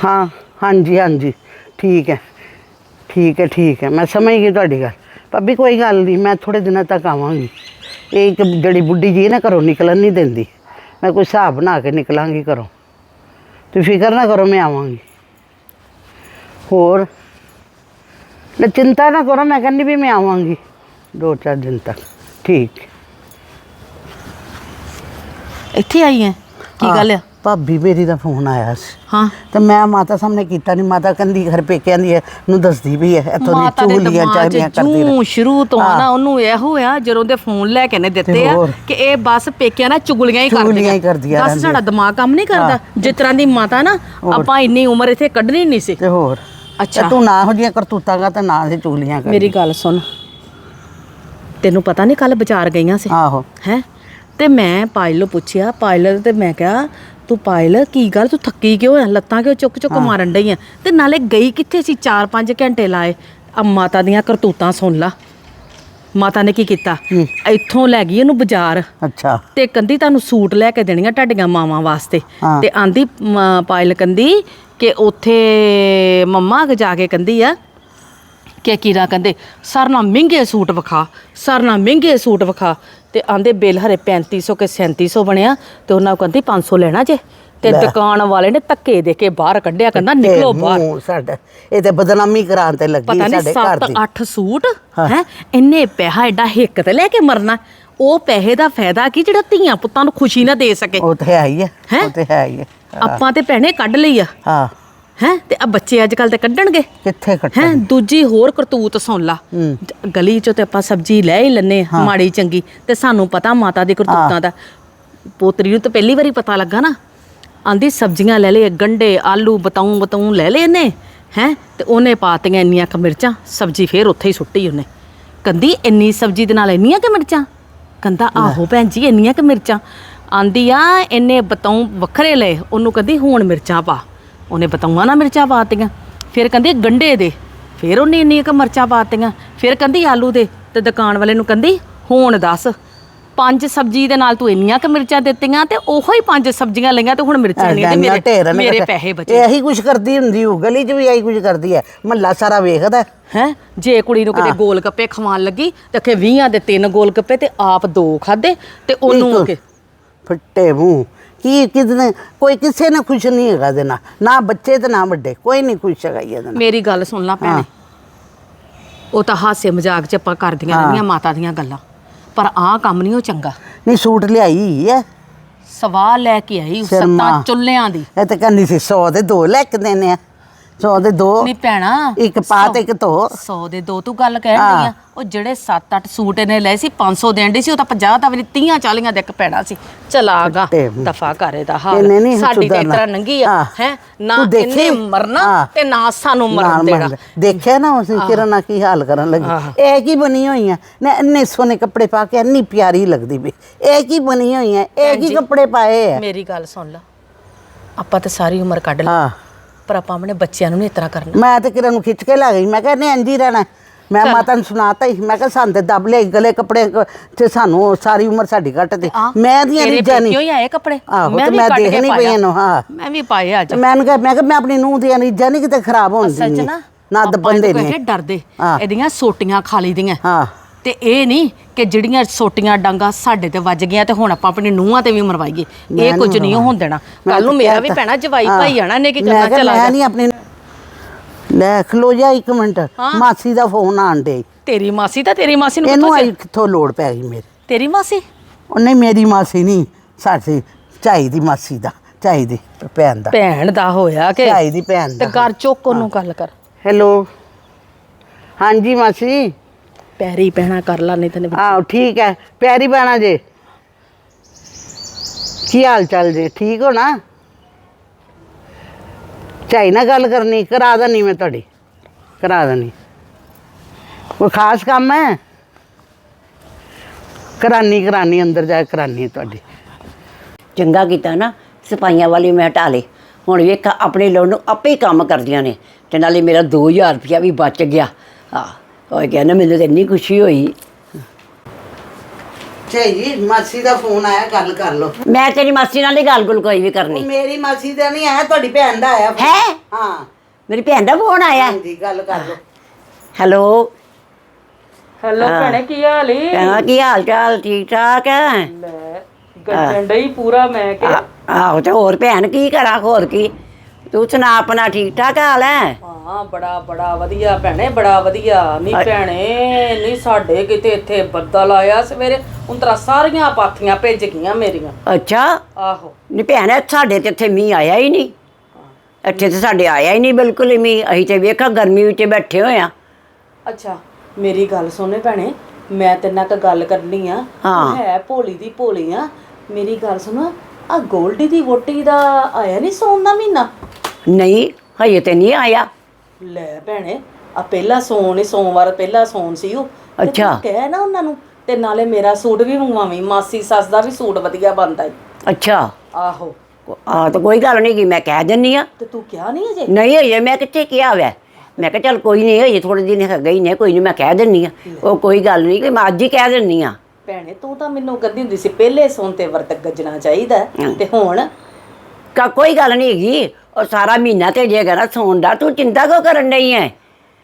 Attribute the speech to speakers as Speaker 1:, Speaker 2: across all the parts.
Speaker 1: ਹਾਂ ਹਾਂਜੀ ਹਾਂਜੀ ਠੀਕ ਹੈ ਠੀਕ ਹੈ ਠੀਕ ਹੈ ਮੈਂ ਸਮਝ ਗਈ ਤੁਹਾਡੀ ਗੱਲ ਭਾਬੀ ਕੋਈ ਗੱਲ ਨਹੀਂ ਮੈਂ ਥੋੜੇ ਦਿਨਾਂ ਤੱਕ ਆਵਾਂਗੀ ਇਹ ਇੱਕ ਜਿਹੜੀ ਬੁੱਢੀ ਜੀ ਹੈ ਨਾ ਘਰੋਂ ਨਿਕਲਣ ਨਹੀਂ ਦਿੰਦੀ ਮੈਂ ਕੋਈ ਹਿਸਾਬ ਬਣਾ ਕੇ ਨਿਕਲਾਂਗੀ ਘਰੋਂ ਤੁਸੀਂ ਫਿਕਰ ਨਾ ਕਰੋ ਮੈਂ ਆਵਾਂਗੀ ਹੋਰ ਨਾ ਚਿੰਤਾ ਨਾ ਕਰੋ ਮੈਂ ਕਹਿੰਦੀ ਵੀ ਮੈਂ ਆਵਾਂਗੀ ਦੋ ਚਾਰ ਦਿਨ ਤੱਕ ਠੀਕ
Speaker 2: ਇੱਥੇ ਆਈ ਹੈ ਕੀ
Speaker 1: ਹਾਂ,
Speaker 2: ਗੱਲ ਆ
Speaker 1: ਭਾਬੀ ਮੇਰੀ ਦਾ ਫੋਨ ਆਇਆ ਸੀ।
Speaker 2: ਹਾਂ।
Speaker 1: ਤੇ ਮੈਂ ਮਾਤਾ ਸਾਹਮਣੇ ਕੀਤਾ ਨਹੀਂ ਮਾਤਾ ਕਹਿੰਦੀ ਘਰ ਪੇਕਿਆਂ ਦੀ ਹੈ ਨੂੰ ਦੱਸਦੀ ਵੀ ਹੈ ਇੱਥੋਂ ਦੀ
Speaker 2: ਮਾਤਾ ਦੇ
Speaker 1: ਚੁਗਲੀਆਂ
Speaker 2: ਦਿਮਾਗ
Speaker 1: ਚਾਹੀਆਂ
Speaker 2: ਚ
Speaker 1: ਕਰਦੀ
Speaker 2: ਜੂੰ ਸ਼ੁਰੂ ਤੋਂ। ਨਾ ਉਹਨੂੰ ਇਹ ਹੋਇਆ ਜਦੋਂ ਦੇ ਫੋਨ ਲੈ ਕੇ ਨੇ ਦਿੱਤੇ ਆ
Speaker 1: ਹੋਰ।
Speaker 2: ਕਿ ਇਹ ਬਸ ਪੇਕਿਆਂ ਨਾਲ ਚੁਗਲੀਆਂ ਹੀ
Speaker 1: ਚੁਗਲੀਆਂ
Speaker 2: ਕਰਦੀਆਂ
Speaker 1: ਹੀ ਕਰਦੀਆਂ
Speaker 2: ਦੱਸ
Speaker 1: ਰਹਿੰਦੀਆਂ।
Speaker 2: ਸਾਡਾ ਦਿਮਾਗ ਕੰਮ ਨਹੀਂ ਕਰਦਾ। ਜਿਸ ਤਰ੍ਹਾਂ ਦੀ ਮਾਤਾ ਨਾ। ਆਪਾਂ ਇੰਨੀ ਉਮਰ ਇੱਥੇ ਕੱਢਣੀ ਨਹੀਂ ਸੀ।
Speaker 1: ਤੇ ਹੋਰ।
Speaker 2: ਅੱਛਾ।
Speaker 1: ਤੇ ਤੂੰ ਨਾ ਹੋ ਜੀਆਂ ਕਰਤੂਤਾਂ ਦਾ ਤੇ ਨਾ ਹੀ ਚੁਗਲੀਆਂ ਕਰ
Speaker 2: ਮੇਰੀ ਗੱਲ ਸੁਣ। ਤੈਨੂੰ ਪਤਾ ਨਹੀਂ ਕੱਲ ਬਾਜ਼ਾਰ ਗਈਆਂ ਸੀ।
Speaker 1: ਆਹੋ।
Speaker 2: ਹੈ? ਤੇ ਮੈਂ ਪਾਇਲ ਨੂੰ ਪੁੱਛਿਆ ਪਾਇਲ ਤੇ ਮੈਂ ਕਿਹਾ ਤੂੰ ਪਾਇਲ ਕੀ ਗੱਲ? ਤੂੰ ਥੱਕੀ ਕਿਉਂ ਆ ਲੱਤਾਂ ਕਿਉਂ ਚੁੱਕ ਚੁੱਕ ਮਾਰਨ ਡਈ ਆ ਤੇ ਨਾਲੇ ਗਈ ਕਿੱਥੇ ਸੀ 4-5 ਘੰਟੇ ਲਾਏ? ਆ ਮਾਤਾ ਦੀਆਂ ਕਰਤੂਤਾਂ ਸੁਣ ਲਾ। ਮਾਤਾ ਨੇ ਕੀ ਕੀਤਾ? ਇੱਥੋਂ ਲੈ ਗਈ ਇਹਨੂੰ ਬਾਜ਼ਾਰ।
Speaker 1: ਅੱਛਾ।
Speaker 2: ਤੇ ਕੰਦੀ ਤੁਹਾਨੂੰ ਸੂਟ ਲੈ ਕੇ ਦੇਣੀਆਂ ਤੁਹਾਡੀਆਂ ਮਾਵਾਂ ਵਾਸਤੇ। ਤੇ ਆਂਦੀ ਪਾਇਲ ਕੰਦੀ ਕਿ ਉੱਥੇ ਮੰਮਾ ਜਾ ਕੇ ਕੰਦੀ ਆ। ਕਿ ਕੀਰਾ ਕਹਿੰਦੇ ਸਰ ਨਾ ਮਹਿੰਗੇ ਸੂਟ ਵਿਖਾ ਸਰ ਨਾ ਮਹਿੰਗੇ ਸੂਟ ਵਿਖਾ। ਤੇ ਆਂਦੇ ਬਿੱਲ ਹਰੇ 3500 ਕੇ 3700 ਬਣਿਆ ਤੇ ਉਹਨਾਂ ਕਹਿੰਦੀ 500 ਲੈਣਾ ਜੇ। ਤੇ। ਦੁਕਾਨ ਵਾਲੇ ਨੇ ਧੱਕੇ ਦੇ ਕੇ ਬਾਹਰ ਕੱਢਿਆ ਕਹਿੰਦਾ ਨਿਕਲੋ ਬਾਹਰ।
Speaker 1: ਮੂੰਹ ਸਾਡਾ ਇਹ ਤੇ ਬਦਨਾਮੀ ਕਰਾਂ ਤੇ ਲੱਗੀ
Speaker 2: ਪਤਾ ਨਹੀਂ
Speaker 1: ਸਾਡੇ ਘਰ
Speaker 2: 7
Speaker 1: ਦੀ।
Speaker 2: 8 ਸੂਟ
Speaker 1: ਹਾਂ।
Speaker 2: ਇੰਨੇ ਪੈਸਾ ਐਡਾ ਹਿੱਕ ਤੇ ਲੈ ਕੇ ਮਰਨਾ ਉਹ ਪੈਸੇ ਦਾ ਫਾਇਦਾ ਕੀ ਜਿਹੜਾ ਧੀਆਂ ਪੁੱਤਾਂ ਨੂੰ ਖੁਸ਼ੀ ਨਾ ਦੇ ਸਕੇ?
Speaker 1: ਉਹ ਤੇ ਹੈ ਹੀ ਹੈ
Speaker 2: ਹੈਂ?
Speaker 1: ਉਹ ਤੇ ਹੈ ਹੀ ਹੈ।
Speaker 2: ਆਪਾਂ ਤੇ ਭੈਣੇ ਕੱਢ ਲਈ ਆ।
Speaker 1: ਹਾਂ।
Speaker 2: ਹੈ? ਤੇ ਆ ਬੱਚੇ ਅੱਜ ਕੱਲ ਤੇ ਕੱਢਣਗੇ।
Speaker 1: ਕਿੱਥੇ
Speaker 2: ਹੈ?
Speaker 1: ਕੱਟਣ
Speaker 2: ਦੂਜੀ ਹੋਰ ਕਰਤੂਤ ਸੁਣ ਲਾ।
Speaker 1: ਹੂੰ।
Speaker 2: ਗਲੀ ਚੋਂ ਤੇ ਆਪਾਂ ਸਬਜ਼ੀ ਲੈ ਹੀ ਲੈਨੇ ਮਾੜੀ ਚੰਗੀ। ਤੇ ਸਾਨੂੰ ਪਤਾ ਮਾਤਾ ਦੀ ਕਰਤੂਤਾਂ ਦਾ। ਪੋਤਰੀ ਨੂੰ ਤਾਂ ਪਹਿਲੀ ਵਾਰੀ ਪਤਾ ਲੱਗਾ ਨਾ। ਆਂਦੀ ਸਬਜ਼ੀਆਂ ਲੈ ਲਏ ਗੰਡੇ ਆਲੂ ਬਤਾਉ ਬਤਾਉ ਲੈ ਲਏ ਨੇ ਹੈ? ਤੇ ਉਹਨੇ ਪਾਤੀਆਂ ਇੰਨੀਆਂ ਕ ਮਿਰਚਾਂ ਸਬਜ਼ੀ ਫੇਰ ਉੱਥੇ ਹੀ ਸੁੱਟੀ ਉਹਨੇ। ਕੰਦੀ ਇੰਨੀ ਸਬਜ਼ੀ ਦੇ ਨਾਲ ਇੰਨੀਆਂ ਕ ਮਿਰਚਾਂ? ਕੰਦਾ ਆਹੋ ਭੈਣ ਜੀ ਇੰਨੀਆਂ ਕ ਮਿਰਚਾਂ। ਆਂਦੀ ਆ ਇਹਨੇ ਬਤਾਉ ਵੱਖਰੇ ਲਏ। ਉਹਨੂੰ ਕਹਿੰਦੀ ਹੁਣ ਮਿਰਚਾਂ ਪਾ। ਉਹਨੇ ਬਤਾਊਆਂ ਨਾਲ ਮਿਰਚਾਂ ਪਾਤੀਆਂ ਫਿਰ ਕਹਿੰਦੀ ਗੰਡੇ ਦੇ। ਫਿਰ ਉਹਨੇ ਇੰਨੀਆਂ ਕ ਮਿਰਚਾਂ ਪਾਤੀਆਂ ਫਿਰ ਕਹਿੰਦੀ ਆਲੂ ਦੇ। ਤੇ ਦੁਕਾਨ ਵਾਲੇ ਨੂੰ ਕਹਿੰਦੀ ਹੁਣ ਦੱਸ ਪੰਜ ਸਬਜ਼ੀ ਦੇ ਨਾਲ ਤੂੰ ਇੰਨੀਆਂ ਕ ਮਿਰਚਾਂ ਦਿੱਤੀਆਂ ਤੇ ਉਹੋ ਹੀ ਪੰਜ ਸਬਜ਼ੀਆਂ ਲਈਆਂ ਤੇ ਹੁਣ ਮਿਰਚਾਂ ਨਹੀਂ ਤੇ ਮੇਰੇ
Speaker 1: ਨੇ
Speaker 2: ਪੈਸੇ ਬਚੇ।
Speaker 1: ਇਹ ਕੁਝ ਕਰਦੀ ਹੁੰਦੀ ਉਹ ਗਲੀ 'ਚ ਵੀ ਇਹੀ ਕੁਝ ਕਰਦੀ ਹੈ ਮਹੱਲਾ ਸਾਰਾ ਵੇਖਦਾ
Speaker 2: ਹੈ? ਜੇ ਕੁੜੀ ਨੂੰ ਕਿਤੇ ਗੋਲ ਗੱਪੇ ਖਵਾਉਣ ਲੱਗੀ ਤੇ ਅਖੇ 20 ਦੇ ਤਿੰਨ ਗੋਲ ਗੱਪੇ ਤੇ ਆਪ ਦੋ ਖਾਦੇ ਤੇ ਉਹਨੂੰ
Speaker 1: ਫੱਟੇ ਮੂੰਹ। ਕੀ ਕਿਦਨੇ ਕੋਈ ਕਿਸੇ ਨੇ ਖੁਸ਼ ਨਹੀਂ ਹੈਗਾ ਦੇ ਨਾਲ। ਨਾ ਬੱਚੇ ਤੇ ਨਾ ਵੱਡੇ ਕੋਈ ਨਹੀਂ ਖੁਸ਼ ਹੈਗਾ ਇਹਦੇ ਨਾਲ।
Speaker 2: ਮੇਰੀ ਗੱਲ ਸੁਣ ਲਾ ਭੈਣੇ। ਉਹ ਤਾਂ ਹਾਸੇ ਮਜ਼ਾਕ ਚ ਆਪਾਂ ਕਰਦੀਆਂ। ਰਹਿੰਦੀਆਂ ਮਾਤਾ ਦੀਆਂ ਗੱਲਾਂ। ਪਰ ਆਹ ਕੰਮ ਨਹੀਂ ਉਹ ਚੰਗਾ।
Speaker 1: ਨਹੀਂ ਸੂਟ ਲਿਆਈ ਹੈ।
Speaker 2: ਸਵਾਹ ਲੈ ਕੇ ਆਈ ਸੱਤਾਂ
Speaker 1: ਮਾਂ।
Speaker 2: ਚੁੱਲਿਆਂ ਦੀ।
Speaker 1: ਇਹ ਤਾਂ ਕਹਿੰਦੀ ਸੀ 100 ਦੇ ਦੋ ਲੈ ਕੇ ਦੇਣੇ ਆ। 100 ਦੇ ਦੋ
Speaker 2: ਨਹੀਂ ਭੈਣਾ
Speaker 1: ਇੱਕ ਪਾ ਤੇ ਇੱਕ ਧੋ
Speaker 2: 100 ਦੇ ਦੋ ਤੂੰ ਗੱਲ ਕਹਿਣ। ਡਈ ਆ ਉਹ ਜਿਹੜੇ 7-8 ਸੂਟ ਇਹਨੇ ਲਏ ਸੀ 500 ਦੇਣ ਡਈ ਸੀ ਉਹ ਤਾਂ 50 ਤਾਂ ਵੀ 30 40 ਦੇ ਇੱਕ ਪੈਣਾ ਸੀ ਚਲਾਗਾ। ਦਫਾ ਕਰੇ ਦਾ ਹਾਲ ਸਾਡੀ ਤੇ। ਤਰ੍ਹਾਂ ਨੰਗੀ ਆ
Speaker 1: ਹਾਂ।
Speaker 2: ਨਾ? ਇਹਨੇ ਮਰਨਾ। ਤੇ ਨਾ ਸਾਨੂੰ ਮਰਨ ਦੇਣਾ
Speaker 1: ਦੇਖਿਆ ਨਾ ਉਸ ਕਿਰਨ ਕੀ ਹਾਲ ਕਰਨ ਲੱਗੀ। ਇਹ ਕੀ ਬਣੀ ਹੋਈ ਹੈ ਨਾ ਇੰਨੇ ਸੋਹਣੇ ਕੱਪੜੇ ਪਾ ਕੇ ਇੰਨੀ ਪਿਆਰੀ ਲੱਗਦੀ ਵੀ ਇਹ ਕੀ ਬਣੀ ਹੋਈ ਹੈ ਇਹ ਕੀ। ਕੱਪੜੇ ਪਾਏ ਹੈ
Speaker 2: ਮੇਰੀ ਗੱਲ ਸੁਣ ਲੈ ਆਪਾਂ ਤਾਂ ਸਾਰੀ ਉਮਰ ਕੱਢ ਲਈ ਪਰ ਆਪਾਂ ਆਪਣੇ ਬੱਚਿਆਂ ਨੂੰ ਨਹੀਂ ਇਸ ਤਰ੍ਹਾਂ ਕਰਨਾ।
Speaker 1: ਮੈਂ ਤੇ ਕਿਰਨ ਨੂੰ ਖਿੱਚ ਕੇ ਲੈ ਗਈ। ਮੈਂ ਕਿਹਾ ਨਹੀਂ ਹੀ ਰਹਿਣਾ ਮੈਂ ਮਾਤਾ ਨੂੰ ਸੁਣਾਤਾ ਹੀ। ਮੈਂ ਕਿਹਾ ਸਾਨੂੰ ਤੇ ਦਬ ਗਲੇ ਕੱਪੜੇ ਕ- ਤੇ ਸਾਨੂੰ ਸਾਰੀ ਉਮਰ ਸਾਡੀ ਕੱਟ ਤੇ
Speaker 2: ਆ,
Speaker 1: ਮੈਂ ਦੀਆਂ
Speaker 2: ਤੇਰੇ
Speaker 1: ਰੀਝਾਂ
Speaker 2: ਪੇਕਿਓਂ
Speaker 1: ਨਹੀਂ
Speaker 2: ਹੀ ਆਏ ਕੱਪੜੇ?
Speaker 1: ਆਹੋ, ਤੇ
Speaker 2: ਵੀ
Speaker 1: ਮੈਂ
Speaker 2: ਕੱਢ ਕੇ
Speaker 1: ਦੇਖਣੀ
Speaker 2: ਪਾਇਆ।
Speaker 1: ਪਈ ਇਹਨੂੰ, ਹਾਂ।
Speaker 2: ਮੈਂ ਵੀ ਪਾਏ ਅੱਜ।
Speaker 1: ਤੇ ਮੈਂ ਕਿਹਾ ਮੈਂ ਕਿਹਾ ਮੈਂ ਆਪਣੀ ਨੂੰਹ ਦੀਆਂ ਰੀਝਾਂ ਨਹੀਂ ਕਿਤੇ ਖਰਾਬ ਹੋਣ
Speaker 2: ਅਸਲ ਚ
Speaker 1: ਦਿੰਦੀ
Speaker 2: ਨਾ
Speaker 1: ਨਾ
Speaker 2: ਆਪਾਂ ਇਹਨੂੰ
Speaker 1: ਨੇ
Speaker 2: ਕਹੇ ਡਰਦੇ।
Speaker 1: ਹਾਂ।
Speaker 2: ਇਹਦੀਆਂ ਸੋਟੀਆਂ ਖਾ ਲਈਦੀਆਂ
Speaker 1: ਹਾਂ।
Speaker 2: ਤੇ ਇਹ ਨਹੀਂ ਕਿ ਜਿਹੜੀਆਂ ਸੋਟੀਆਂ ਡਾਂਗਾ ਸਾਡੇ ਤੇ ਵੱਜ ਗਈਆਂ ਤੇ ਹੁਣ ਆਪਾਂ ਆਪਣੀ ਨੂੰਹਾਂ ਤੇ ਵੀ ਮਰਵਾਈਏ। ਇਹ ਕੁਝ
Speaker 1: ਨਹੀਂ
Speaker 2: ਨਹੀਂ ਹੋਣ ਦੇਣਾ। ਕੱਲ ਨੂੰ
Speaker 1: ਤਾਂ
Speaker 2: ਮੇਰਾ ਵੀ
Speaker 1: ਤਾ।
Speaker 2: ਪੈਣਾ ਜਵਾਈ। ਭਾਈ ਆਣਾ ਨੇ ਕੀ ਕਰਨਾ ਚਲਾ
Speaker 1: ਮੈਂ ਨਹੀਂ ਆਪਣੀ ਲੈ ਖਲੋ ਜਾ ਇੱਕ ਮਿੰਟ। ਮਾਸੀ ਦਾ ਫੋਨ ਆਣ ਡੇ
Speaker 2: ਤੇਰੀ ਮਾਸੀ ਤਾਂ ਤੇਰੀ ਮਾਸੀ ਨੂੰ
Speaker 1: ਇਹਨੂੰ
Speaker 2: ਕਿੱਥੋਂ
Speaker 1: ਆਈ ਕਿੱਥੋਂ ਲੋੜ ਪੈ ਗਈ ਮੇਰੇ?
Speaker 2: ਤੇਰੀ ਮਾਸੀ?
Speaker 1: ਉਹਨੇ ਮੇਰੀ ਮਾਸੀ ਨਹੀਂ। ਸਾਡੀ ਝਾਈ ਦੀ ਮਾਸੀ ਦਾ ਦੀ ਭੈਣ ਦਾ।
Speaker 2: ਭੈਣ ਦਾ ਹੋਇਆ ਕਿ
Speaker 1: ਦੀ ਭੈਣ
Speaker 2: ਤੇ
Speaker 1: ਦਾ
Speaker 2: ਘਰ ਚੁੱਕ ਉਹਨੂੰ ਗੱਲ ਕਰ।
Speaker 1: ਹੈਲੋ। ਹਾਂਜੀ ਮਾਸੀ।
Speaker 2: ਪੈਰੀ ਪੈਣਾ ਕਰ ਲਾ ਨਹੀਂ ਤੈਨੂੰ
Speaker 1: ਆਹ ਠੀਕ ਹੈ। ਪਿਆਰੀ ਬਾਣਾ ਜੇ। ਕੀ ਹਾਲ ਚਾਲ ਜੇ? ਠੀਕ ਹੋ ਨਾ? ਝਾਈ ਨਾਲ ਗੱਲ ਕਰਨੀ ਕਰਾ ਦੇਣੀ ਮੈਂ ਤੁਹਾਡੀ। ਕਰਾ ਦੇਣੀ ਕੋਈ ਖਾਸ ਕੰਮ ਹੈ? ਕਰਾਨੀ ਕਰਾਨੀ ਅੰਦਰ ਜਾ ਕੇ ਕਰਾਨੀ ਤੁਹਾਡੀ।
Speaker 3: ਚੰਗਾ ਕੀਤਾ ਨਾ ਸਫਾਈਆਂ ਵਾਲੀ ਮੈਂ ਹਟਾ ਲਈ ਹੁਣ ਵੇਖ ਆਪਣੇ ਲੋਨ ਨੂੰ ਆਪੇ ਹੀ ਕੰਮ ਕਰਦੀਆਂ ਨੇ। ਤੇ ਨਾਲੇ ਮੇਰਾ 2000 ਰੁਪਇਆ ਵੀ ਬਚ ਗਿਆ। ਆ ਉਹ ਕਹਿੰਦਾ ਮੈਨੂੰ ਤਾਂ ਇੰਨੀ ਖੁਸ਼ੀ ਹੋਈ।
Speaker 1: ਜੀ ਮਾਸੀ ਦਾ ਫੋਨ ਆਇਆ ਗੱਲ ਕਰ ਲਓ।
Speaker 3: ਮੈਂ ਤੇਰੀ ਮਾਸੀ ਨਾਲ ਨਹੀਂ ਗੱਲ ਗੁਲ ਕੋਈ ਵੀ ਕਰਨੀ।
Speaker 1: ਮੇਰੀ ਮਾਸੀ ਦਾ ਨਹੀਂ ਆਇਆ ਤੁਹਾਡੀ ਭੈਣ ਦਾ ਆਇਆ।
Speaker 3: ਹੈ?
Speaker 1: ਹਾਂ।
Speaker 3: ਮੇਰੀ ਭੈਣ ਦਾ ਫੋਨ ਆਇਆ?
Speaker 1: ਹਾਂਜੀ ਗੱਲ ਕਰ ਲਓ।
Speaker 3: ਹੈਲੋ।
Speaker 2: ਹੈਲੋ ਭੈਣੇ ਕੀ ਹਾਲ ਈ
Speaker 3: ਕਹਿੰਦਾ ਕੀ ਹਾਲ ਚਾਲ ਠੀਕ ਠਾਕ ਹੈ
Speaker 2: ਲੈ ਗੱਜਣ ਡਈ ਪੂਰਾ ਮੈਂ ਕਿ
Speaker 3: ਆਹੋ ਤੇ ਹੋਰ ਭੈਣ ਕੀ ਕਰਾਂ ਹੋਰ ਕੀ? ਤੂੰ ਸੁਣਾ ਆਪਣਾ ਠੀਕ ਠਾਕ ਹਾਲ ਹੈ?
Speaker 2: ਹਾਂ ਬੜਾ ਬੜਾ ਵਧੀਆ ਭੈਣੇ ਬੜਾ ਵਧੀਆ। ਨਹੀਂ ਭੈਣੇ ਨਹੀਂ ਸਾਡੇ ਕਿਤੇ ਇੱਥੇ ਬੱਦਲ ਆਇਆ ਸਵੇਰੇ। ਹੁਣ ਤਰਾ ਸਾਰੀਆਂ ਪਾਥੀਆਂ ਭਿੱਜ ਗਈਆਂ ਮੇਰੀਆਂ।
Speaker 3: ਅੱਛਾ।
Speaker 2: ਆਹੋ।
Speaker 3: ਨਹੀਂ ਭੈਣ ਸਾਡੇ ਤੇ ਇੱਥੇ ਮੀਂਹ ਆਇਆ ਹੀ ਨਹੀਂ। ਇੱਥੇ ਤੇ ਸਾਡੇ ਆਇਆ ਹੀ ਨਹੀਂ ਬਿਲਕੁਲ ਹੀ ਮੀਂਹ। ਅਸੀਂ ਤੇ ਵੇਖਾ ਗਰਮੀ ਵਿੱਚ ਬੈਠੇ ਹੋਏ ਆ।
Speaker 2: ਅੱਛਾ ਮੇਰੀ ਗੱਲ ਸੁਣੇ ਭੈਣੇ। ਮੈਂ ਤੇਰੇ ਨਾਲ ਗੱਲ ਕਰਨੀ ਆ।
Speaker 3: ਹੈ।
Speaker 2: ਭੋਲੀ ਦੀ ਭੋਲੀ ਆ। ਮੇਰੀ ਗੱਲ ਸੁਣ ਆ ਗੋਲਡੀ ਦੀ ਵੋਟੀ ਦਾ ਆਇਆ ਨਹੀਂ ਸੌਣ ਦਾ ਮਹੀਨਾ?
Speaker 3: ਨਹੀਂ ਹਜੇ ਤੇ ਨਹੀਂ ਆਇਆ।
Speaker 2: ਲੈ ਭੈਣੇ ਆ ਪਹਿਲਾ ਸੌਣ ਹੀ ਸੋਮਵਾਰ ਪਹਿਲਾ ਸੌਣ ਸੀ ਉਹ। ਤੇ ਤੂੰ
Speaker 3: ਅੱਛਾ।
Speaker 2: ਕਹਿ ਨਾ ਉਹਨਾਂ ਨੂੰ ਤੇ ਨਾਲੇ ਮੇਰਾ ਸੂਟ ਵੀ ਮੰਗਵਾਵੀਂ ਮਾਸੀ ਸੱਸ ਦਾ ਵੀ ਸੂਟ ਵਧੀਆ ਬਣਦਾ ਈ
Speaker 3: ਅੱਛਾ।
Speaker 2: ਆਹੋ।
Speaker 3: ਆ ਤਾਂ ਕੋਈ ਗੱਲ ਨਹੀਂ ਕਿ ਮੈਂ ਕਹਿ ਦਿੰਨੀ ਆ।
Speaker 2: ਤੇ ਤੂੰ ਕਿਹਾ ਨਹੀਂ ਅਜੇ?
Speaker 3: ਨਹੀਂ ਹਜੇ ਮੈਂ ਕਿੱਥੇ ਕਿਹਾ ਵੈ? ਮੈਂ ਕਿਹਾ ਚੱਲ ਕੋਈ ਨਹੀਂ ਹਜੇ ਥੋੜੇ ਦਿਨ ਹੈਗੇ ਹੀ ਨੇ ਕੋਈ ਨਹੀਂ ਮੈਂ ਕਹਿ ਦਿੰਨੀ ਆ। ਉਹ ਕੋਈ ਗੱਲ ਨਹੀਂ ਕਿ ਮੈਂ ਅੱਜ ਹੀ ਕਹਿ ਦਿੰਨੀ ਆ।
Speaker 2: ਭੈਣੇ ਤੂੰ ਤਾਂ ਮੈਨੂੰ ਕਹਿੰਦੀ ਹੁੰਦੀ ਸੀ ਪਹਿਲੇ ਸੌਣ ਤੇ ਵਰਤ ਗੱਜਣਾ ਚਾਹੀਦਾ। ਹੈ। ਤੇ ਹੁਣ?
Speaker 3: ਕਾ ਕੋਈ ਗੱਲ ਨਹੀਂ ਹੈਗੀ ਉਹ ਸਾਰਾ ਮਹੀਨਾ ਤੇ ਜੇਗਾ ਨਾ ਸੌਣ ਦਾ ਤੂੰ ਚਿੰਤਾ ਕਿਉਂ ਕਰਨ ਨਹੀਂ ਹੈ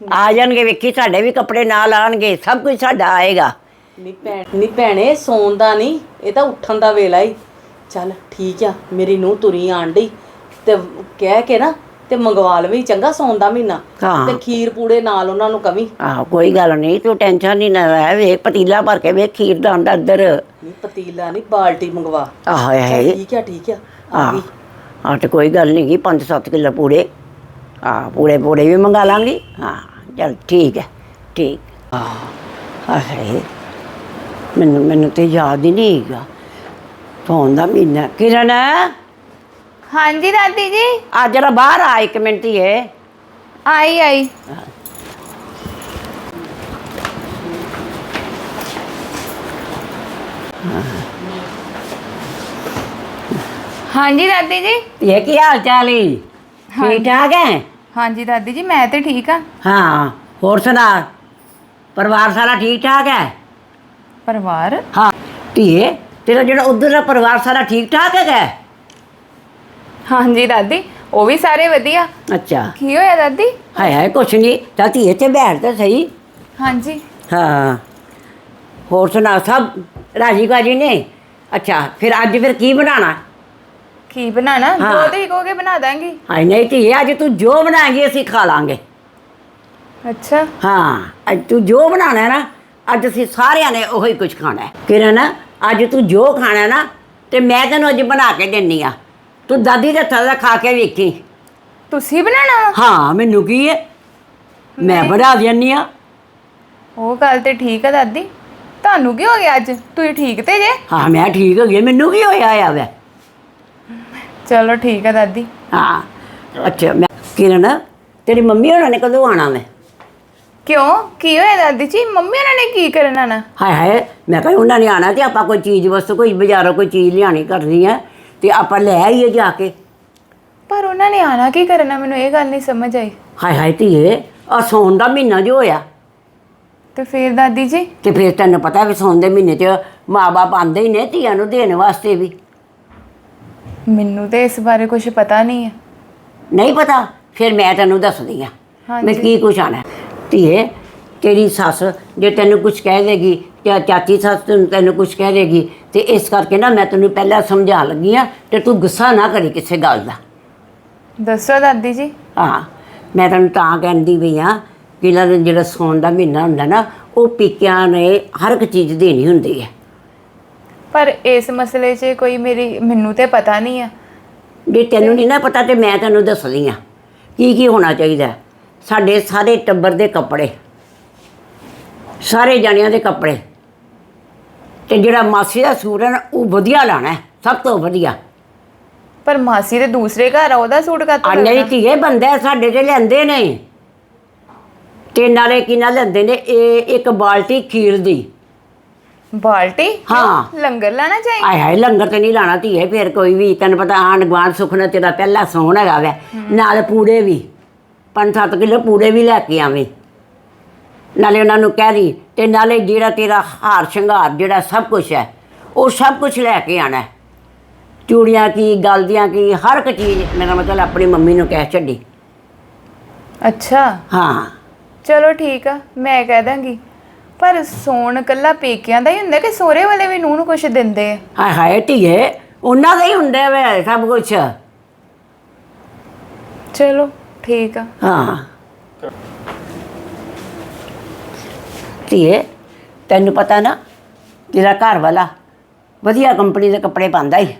Speaker 3: ਆ ਜਾਣਗੇ ਵੇਖੀ ਸਾਡੇ ਵੀ ਕੱਪੜੇ ਨਾਲ ਆਣਗੇ ਸਭ ਕੁਝ ਸਾਡਾ ਆਏਗਾ।
Speaker 2: ਨੀ ਭੈਣ ਨੀ ਭੈਣੇ ਸੌਣ ਦਾ ਨਹੀਂ ਇਹ ਤਾਂ ਉੱਠਣ ਦਾ ਵੇਲਾ ਹੀ ਚੱਲ ਠੀਕ ਆ ਮੇਰੀ ਨੂੰ ਤੁਰੀ ਆਣ ਡਈ ਤੇ ਕਹਿ ਕੇ ਨਾ ਤੇ ਮੰਗਵਾ ਲਵੀਂ ਚੰਗਾ ਸੌਣ ਦਾ ਮਹੀਨਾ।
Speaker 3: ਹਾਂ।
Speaker 2: ਤੇ ਖੀਰ ਪੂੜੇ ਨਾਲ ਉਹਨਾਂ ਨੂੰ ਕਵੀ।
Speaker 3: ਆਹ ਕੋਈ ਗੱਲ ਨਹੀਂ ਤੂੰ ਟੈਨਸ਼ਨ ਨਹੀਂ ਨਾ ਲੈ ਵੇਖ ਪਤੀਲਾ ਭਰ ਕੇ ਵੇਖ ਖੀਰ ਦਾ ਆਂਦਾ ਇੱਧਰ
Speaker 2: ਨਹੀਂ ਪਤੀਲਾ ਨਹੀਂ ਬਾਲਟੀ ਮੰਗਵਾ।
Speaker 3: ਆਹ
Speaker 2: ਚੱਲ
Speaker 3: ਹੈ
Speaker 2: ਠੀਕ ਆ ਠੀਕ ਆ ਆ ਗਈ।
Speaker 3: ਤੇ ਕੋਈ ਗੱਲ ਨਹੀਂ ਗੀ 5-7 ਕਿਲੋ ਪੂੜੇ। ਆਹ ਪੂੜੇ ਪੂੜੇ ਵੀ ਮੰਗਾ ਲਾਂਗੀ। ਹਾਂ ਚਲ ਠੀਕ ਹੈ ਠੀਕ। ਆਹ ਆਹ ਹੈ ਮੈਨੂੰ ਮੈਨੂੰ ਤੇ ਯਾਦ ਹੀ ਨਹੀਂ ਹੈਗਾ। ਫੋਨ ਦਾ ਮਹੀਨਾ। ਕਿਰਨ?
Speaker 4: ਹਾਂਜੀ ਦਾਦੀ ਜੀ।
Speaker 3: ਆ ਜਰਾ ਬਾਹਰ ਆ ਇੱਕ ਮਿੰਟ ਹੀ ਹੈ
Speaker 4: ਆਈ ਆਈ। ਹਾਂਜੀ ਦਾਦੀ ਜੀ।
Speaker 3: ਇਹ ਕੀ ਹਾਲ ਚਾਲ ਹੈ ਠੀਕ ਠਾਕ ਹੈ
Speaker 4: ਹਾਂਜੀ ਦਾਦੀ ਜੀ ਮੈਂ ਤੇ ਠੀਕ ਆ।
Speaker 3: ਹਾਂ ਹੋਰ ਸੁਣਾ ਪਰਿਵਾਰ ਸਾਰਾ ਠੀਕ ਠਾਕ ਹੈ
Speaker 4: ਪਰਿਵਾਰ?
Speaker 3: ਹਾਂ ਧੀਏ ਤੇਰਾ ਜਿਹੜਾ ਉਧਰ ਦਾ ਪਰਿਵਾਰ ਸਾਰਾ ਠੀਕ ਠਾਕ ਹੈਗਾ?
Speaker 4: ਹਾਂਜੀ ਦਾਦੀ ਉਹ ਵੀ ਸਾਰੇ ਵਧੀਆ।
Speaker 3: ਅੱਛਾ।
Speaker 4: ਕੀ ਹੋਇਆ ਦਾਦੀ?
Speaker 3: ਹਾਏ ਹਾਏ ਕੁਛ ਨਹੀਂ ਤਾਂ ਧੀਏ ਤੇ ਬੈਠ ਤਾਂ ਸਹੀ।
Speaker 4: ਹਾਂਜੀ।
Speaker 3: ਹਾਂ ਹੋਰ ਸੁਣਾ ਸਭ ਰਾਜੀ ਬਾਜੀ ਨੇ? ਅੱਛਾ ਫਿਰ ਅੱਜ ਫਿਰ ਕੀ ਬਣਾਣਾ
Speaker 4: ਕੀ ਬਣਾਣਾ
Speaker 3: ਹਾਂ।
Speaker 4: ਜੋ ਤੇ ਕਹੋਗੇ ਬਣਾ ਦਾਂਗੀ।
Speaker 3: ਹਾਏ ਨਹੀਂ ਧੀਏ ਅੱਜ ਤੂੰ ਜੋ ਬਣਾਏਂਗੀ ਅਸੀਂ ਖਾ ਲਾਂਗੇ।
Speaker 4: ਅੱਛਾ।
Speaker 3: ਹਾਂ ਅੱਜ ਤੂੰ ਜੋ ਬਣਾਣਾ ਹੈ ਨਾ ਅੱਜ ਅਸੀਂ ਸਾਰਿਆਂ ਨੇ ਉਹੀ ਕੁਝ ਖਾਣਾ ਹੈ। ਕਿਰਨ ਅੱਜ ਤੂੰ ਜੋ ਖਾਣਾ ਹੈ ਨਾ ਤੇ ਮੈਂ ਤੈਨੂੰ ਅੱਜ ਬਣਾ ਕੇ ਦਿੰਨੀ ਆ। ਤੂੰ ਦਾਦੀ ਦੇ ਹੱਥਾਂ ਦਾ ਖਾ ਕੇ ਵੇਖੀ।
Speaker 4: ਤੁਸੀਂ ਬਣਾਣਾ ਵਾ?
Speaker 3: ਹਾਂ ਮੈਨੂੰ ਕੀ ਹੈ? ਮੈਂ ਬਣਾ ਦਿੰਨੀ ਆ।
Speaker 4: ਉਹ ਗੱਲ ਤੇ ਠੀਕ ਆ ਦਾਦੀ। ਤੁਹਾਨੂੰ ਕੀ ਹੋ ਗਿਆ ਅੱਜ? ਤੁਸੀਂ ਠੀਕ ਤੇ ਜੇ?
Speaker 3: ਹਾਂ ਮੈਂ ਠੀਕ ਹੋ ਗਈ ਮੈਨੂੰ ਕੀ ਹੋਇਆ ਆ ਵੈ?
Speaker 4: ਚਲੋ ਠੀਕ ਆ ਦਾਦੀ।
Speaker 3: ਹਾਂ ਅੱਛਾ ਮੈਂ ਕਿਰਨ ਤੇਰੀ ਮੰਮੀ ਹੋਣਾ ਨੇ ਕਦੋਂ ਆਣਾ ਮੈਂ
Speaker 4: ਕਿਉਂ? ਕੀ ਹੋਇਆ ਦਾਦੀ ਜੀ? ਮੰਮੀ ਉਹਨਾਂ ਨੇ ਕੀ ਕਰਨਾ ਨਾ
Speaker 3: ਹਾਏ ਹਾਏ ਮੈਂ ਕਿਹਾ ਉਹਨਾਂ ਨੇ ਆਣਾ ਤੇ ਆਪਾਂ ਕੋਈ ਚੀਜ਼ ਵਸਤੂ ਕੋਈ ਬਾਜ਼ਾਰੋਂ ਕੋਈ ਚੀਜ਼ ਲਿਆਣੀ ਕਰਨੀ ਹੈ ਤੇ ਆਪਾਂ ਲੈ ਆਈਏ ਜਾ ਕੇ।
Speaker 4: ਪਰ ਉਹਨਾਂ ਨੇ ਆਣਾ ਕੀ ਕਰਨਾ? ਮੈਨੂੰ ਇਹ ਗੱਲ ਨਹੀਂ ਸਮਝ ਆਈ।
Speaker 3: ਹਾਏ ਹਾਏ ਧੀਏ ਆ ਸੌਣ ਦਾ ਮਹੀਨਾ ਜੋ ਹੋਇਆ।
Speaker 4: ਤੇ ਫਿਰ ਦਾਦੀ ਜੀ?
Speaker 3: ਤੇ ਫਿਰ ਤੈਨੂੰ ਪਤਾ ਵੀ ਸੌਣ ਦੇ ਮਹੀਨੇ 'ਚ ਮਾਪੇ ਆਂਦੇ ਹੀ ਨੇ ਧੀਆਂ ਨੂੰ ਦੇਣ ਵਾਸਤੇ ਵੀ।
Speaker 4: ਮੈਨੂੰ ਤੇ ਇਸ ਬਾਰੇ ਕੁਝ ਪਤਾ ਨਹੀਂ ਹੈ।
Speaker 3: ਨਹੀਂ ਪਤਾ ਫਿਰ ਮੈਂ ਤੈਨੂੰ ਦੱਸਦੀ ਆ ਮੈਂ। ਕੀ ਕੁਛ ਆਣਾ। ਧੀਏ ਤੇਰੀ ਸੱਸ ਜੇ ਤੈਨੂੰ ਕੁਝ ਕਹਿ ਦੇਗੀ ਜਾਂ ਚਾਚੀ ਸੱਸ ਤੈਨੂੰ ਕੁਝ ਕਹਿ ਦੇਗੀ ਤੇ ਇਸ ਕਰਕੇ ਨਾ ਮੈਂ ਤੈਨੂੰ ਪਹਿਲਾਂ ਸਮਝਾਉਣ ਲੱਗੀ ਆ ਤੇ ਤੂੰ ਗੁੱਸਾ ਨਾ ਕਰੀ ਕਿਸੇ ਗੱਲ ਦਾ।
Speaker 4: ਦੱਸੋ ਦਾਦੀ ਜੀ।
Speaker 3: ਹਾਂ ਮੈਂ ਤੈਨੂੰ ਤਾਂ ਕਹਿੰਦੀ ਵੀ ਆ ਕਿ ਜਿਹੜਾ ਸੌਣ ਦਾ ਮਹੀਨਾ ਹੁੰਦਾ ਨਾ ਉਹ ਪੀਕਿਆਂ ਨੇ ਹਰ ਇੱਕ ਚੀਜ਼ ਦੇਣੀ ਹੁੰਦੀ ਹੈ।
Speaker 4: ਪਰ ਇਸ ਮਸਲੇ 'ਚ ਕੋਈ ਮੇਰੀ ਮੈਨੂੰ ਤੇ ਪਤਾ ਨਹੀਂ ਆ
Speaker 3: ਜੇ ਤੈਨੂੰ ਨਹੀਂ ਨਾ ਪਤਾ ਤੇ ਮੈਂ ਤੈਨੂੰ ਦੱਸਦੀ ਆ ਕੀ ਕੀ ਹੋਣਾ ਚਾਹੀਦਾ। ਸਾਡੇ ਸਾਰੇ ਟੱਬਰ ਦੇ ਕੱਪੜੇ ਸਾਰੇ ਜਣਿਆਂ ਦੇ ਕੱਪੜੇ ਤੇ ਜਿਹੜਾ ਮਾਸੀ ਦਾ ਸੂਟ ਹੈ ਨਾ ਉਹ ਵਧੀਆ ਲਾਣਾ ਹੈ, ਸਭ ਤੋਂ ਵਧੀਆ
Speaker 4: ਪਰ ਮਾਸੀ ਦੇ ਦੂਸਰੇ ਘਰ ਆ ਉਹਦਾ ਸੂਟ ਕਾਤੋਂ
Speaker 3: ਆ ਨਹੀਂ
Speaker 4: ਲੱਗਣਾ?
Speaker 3: ਧੀਏ ਬੰਦੇ ਸਾਡੇ ਤੇ ਲੈਂਦੇ ਨੇ ਤੇ ਨਾਲੇ ਕੀ ਨਾਲ ਲੈਂਦੇ ਨੇ ਇਹ ਇੱਕ ਬਾਲਟੀ ਖੀਰ ਦੀ
Speaker 4: ਬਾਲਟੀ
Speaker 3: ਹਾਂ।
Speaker 4: ਲੰਗਰ ਲਾਣਾ ਚਾਹੀਏ
Speaker 3: ਆਏ ਹਾਏ ਲੰਗਰ ਤੇ ਨਹੀਂ ਲਾਣਾ ਧੀਏ ਫਿਰ ਕੋਈ ਵੀ ਤੈਨੂੰ ਪਤਾ ਆਂਢ ਗੁਆਂਢ ਸੁਖਨਾ ਤੇਰਾ ਪਹਿਲਾ ਸੌਣ ਹੈਗਾ ਵੈ। ਨਾਲ ਪੂੜੇ ਵੀ 5-7 ਕਿਲੋ ਪੂੜੇ ਵੀ ਲੈ ਕੇ ਆਵੇਂ। ਨਾਲੇ ਉਹਨਾਂ ਨੂੰ ਕਹਿ ਦੀ ਤੇ ਨਾਲੇ ਜਿਹੜਾ ਤੇਰਾ ਹਾਰ ਸ਼ਿੰਗਾਰ ਜਿਹੜਾ ਸਭ ਕੁਝ ਹੈ ਉਹ ਸਭ ਕੁਝ ਲੈ ਕੇ ਆਣਾ ਹੈ। ਚੂੜੀਆਂ ਕੀ ਗਲਦੀਆਂ ਕੀ ਹਰ ਇੱਕ ਚੀਜ਼ ਮੇਰਾ ਮਤਲਬ ਆਪਣੀ ਮੰਮੀ ਨੂੰ ਕਹਿ ਛੱਡੀ।
Speaker 4: ਅੱਛਾ।
Speaker 3: ਹਾਂ।
Speaker 4: ਚਲੋ ਠੀਕ ਆ ਮੈਂ ਕਹਿ ਦਾਂਗੀ। ਪਰ ਸੋਨ ਕੱਲਾ ਪੇਕਿਆਂ ਦਾ ਹੀ ਹੁੰਦਾ ਕਿ ਸੋਹਰੇ ਵਾਲੇ ਵੀ ਨੂੰਹ ਨੂੰ ਕੁਝ ਦਿੰਦੇ ਆ?
Speaker 3: ਹਾਏ ਹਾਏ ਧੀਏ ਉਹਨਾਂ ਦਾ ਹੀ ਹੁੰਦਾ ਵੇ ਸਭ ਕੁਝ
Speaker 4: ਚਲੋ ਠੀਕ ਆ।
Speaker 3: ਹਾਂ। ਧੀਏ ਤੈਨੂੰ ਪਤਾ ਨਾ ਤੇਰਾ ਘਰ ਵਾਲਾ ਵਧੀਆ ਕੰਪਨੀ ਦੇ ਕੱਪੜੇ ਪਾਉਂਦਾ ਹੀ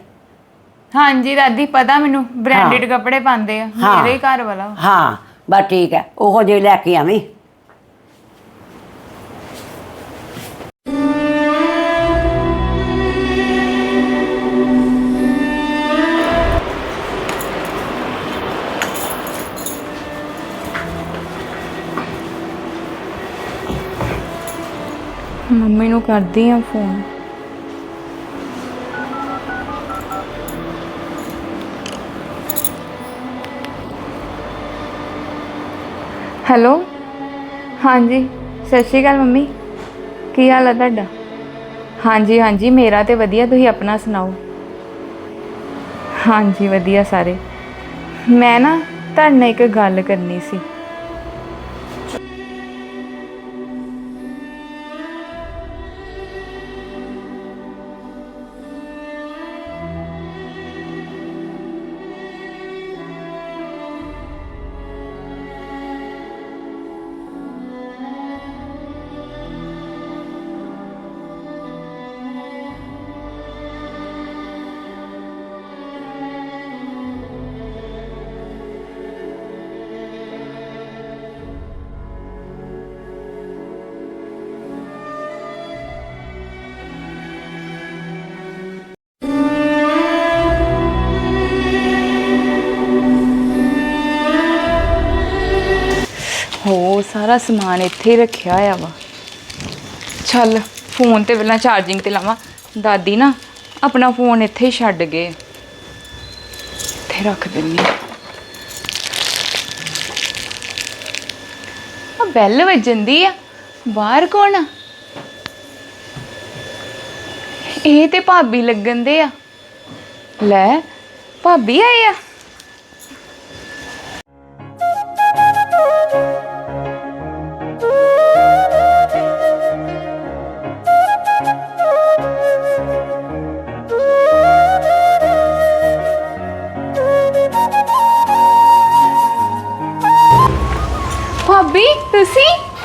Speaker 4: ਹਾਂਜੀ ਦਾਦੀ ਪਤਾ ਮੈਨੂੰ ਬ੍ਰਾਂਡਡ ਕੱਪੜੇ ਪਾਉਂਦੇ ਆ
Speaker 3: ਹਾਂ।
Speaker 4: ਮੇਰੇ ਹੀ ਘਰ ਵਾਲਾ।
Speaker 3: ਹਾਂ ਬਸ ਠੀਕ ਹੈ ਉਹੋ ਜਿਹੇ ਲੈ ਕੇ ਆਵੀਂ।
Speaker 4: ਮੰਮੀ ਨੂੰ ਕਰਦੀ ਆ ਫੋਨ। ਹੈਲੋ? ਹਾਂਜੀ, ਸਤਿ ਸ਼੍ਰੀ ਅਕਾਲ ਮੰਮੀ। ਕੀ ਹਾਲ ਹੈ ਤੁਹਾਡਾ? ਹਾਂਜੀ ਹਾਂਜੀ, ਮੇਰਾ ਤੇ ਵਧੀਆ, ਤੁਸੀਂ ਆਪਣਾ ਸੁਣਾਓ? ਹਾਂਜੀ, ਵਧੀਆ ਸਾਰੇ। ਮੈਂ ਨਾ ਤੁਹਾਡੇ ਨਾਲ ਇੱਕ ਗੱਲ ਕਰਨੀ ਸੀ। ਹੋ, ਸਾਰਾ ਸਮਾਨ ਇੱਥੇ ਹੀ ਰੱਖਿਆ ਹੋਇਆ ਵਾ। ਚੱਲ, ਫੋਨ ਤੇ ਪਹਿਲਾਂ ਚਾਰਜਿੰਗ ਤੇ ਲਾਵਾਂ। ਦਾਦੀ ਨਾ ਆਪਣਾ ਫੋਨ ਇੱਥੇ ਹੀ ਛੱਡ ਗਏ। ਇੱਥੇ ਰੱਖ ਦਿੰਨੀ ਆ। ਆ ਬੈਲ ਵੱਜੰਦੀ ਆ। ਬਾਹਰ ਕੌਣ ਆ? ਇਹ ਤੇ ਭਾਬੀ ਲੱਗਣ ਦੇ ਆ। ਲੈ, ਭਾਬੀ ਆਏ ਆ।